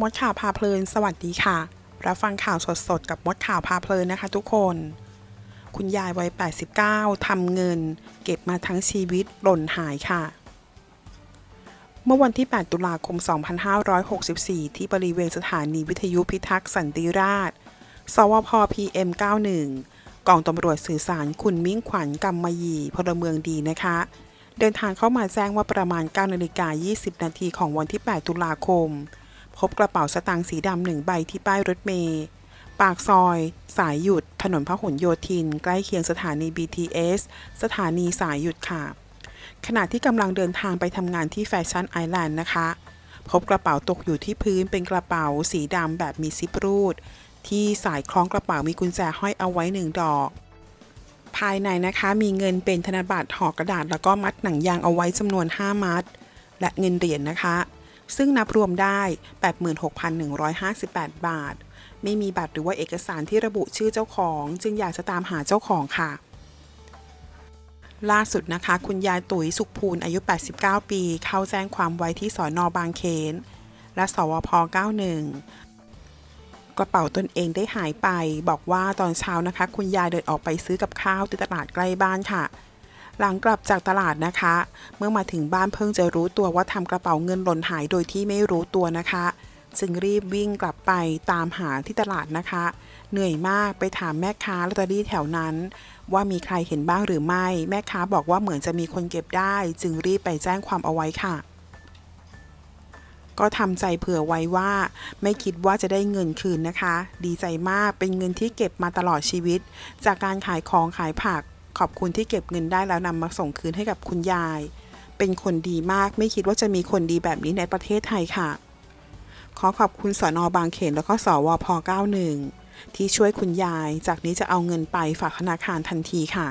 มดข่าวพาเพลิน สวัสดีค่ะ รับฟังข่าวสดๆ กับมดข่าวพาเพลินนะคะทุกคน คุณยายวัย 89 ทำเงิน เก็บมาทั้งชีวิตหล่นหายค่ะ เมื่อวันที่ 8 ตุลาคม 2564 ที่บริเวณสถานีวิทยุพิทักษ์สันติราษฎร์สวพ PM 91กองตำรวจสื่อสารคุณมิ่งขวัญกำมยีพลเมืองดีนะคะ เดินทางเข้ามาแจ้งว่าประมาณ9นาฬิกา20 นาทีของวันที่ 8 ตุลาคม พบกระเป๋าสตางค์สีดำหนึ่งใบที่ป้ายรถเมย์ปากซอย สายหยุด ถนนพหลโยธิน ใกล้เคียงสถานี BTS สถานีสายหยุดค่ะ ขณะที่กำลังเดินทางไปทำงานที่แฟชั่นไอแลนด์นะคะ พบกระเป๋าตกอยู่ที่พื้นเป็นกระเป๋าสีดำแบบมีซิปรูด ที่สายคล้องกระเป๋ามีกุญแจห้อยเอาไว้หนึ่งดอก ภายในนะคะมีเงินเป็นธนบัตรห่อกระดาษแล้วก็มัดหนังยางเอาไว้จำนวน 5 มัด และเงินเหรียญนะคะ ซึ่งนับรวมได้ 86,158 บาท ไม่มีบัตรหรือว่าเอกสารที่ระบุชื่อเจ้าของ จึงอยากจะตามหาเจ้าของค่ะ ล่าสุดนะคะ คุณยายตุ๋ยสุขภูลอายุ 89 ปี เข้าแจ้งความไว้ที่สอนอบางเขน และสวพ 91กระเป๋าตนเองได้หายไป บอกว่าตอนเช้านะคะ คุณยายเดินออกไปซื้อกับข้าวที่ตลาดใกล้บ้านค่ะ หลังกลับจากตลาดนะคะ เมื่อมาถึงบ้านเพิ่งจะรู้ตัวว่าทำกระเป๋าเงินหล่นหายโดยที่ไม่รู้ตัวนะคะ จึงรีบวิ่งกลับไปตามหาที่ตลาดนะคะ เหนื่อยมากไปถามแม่ค้าลอตเตอรี่แถวนั้น ว่ามีใครเห็นบ้างหรือไม่ แม่ค้าบอกว่าเหมือนจะมีคนเก็บได้ จึงรีบไปแจ้งความเอาไว้ค่ะก็ทำใจเผื่อไว้ว่าไม่คิดว่าจะได้เงินคืนนะคะ ดีใจมากเป็นเงินที่เก็บมาตลอดชีวิต จากการขายของขายผัก ขอบคุณที่เก็บเงินได้แล้วนำมาส่งคืนให้กับคุณยาย เป็นคนดีมากไม่คิดว่าจะมีคนดีแบบนี้ในประเทศไทยค่ะ ขอขอบคุณสอนอบางเขนแล้วก็สวพ91 ที่ช่วยคุณยาย จากนี้จะเอาเงินไปฝากธนาคารทันทีค่ะ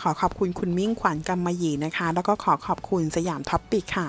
ขอขอบคุณคุณมิ่งขวัญกำมะหยี่นะคะ แล้วก็ขอขอบคุณสยามท็อปปิกค่ะ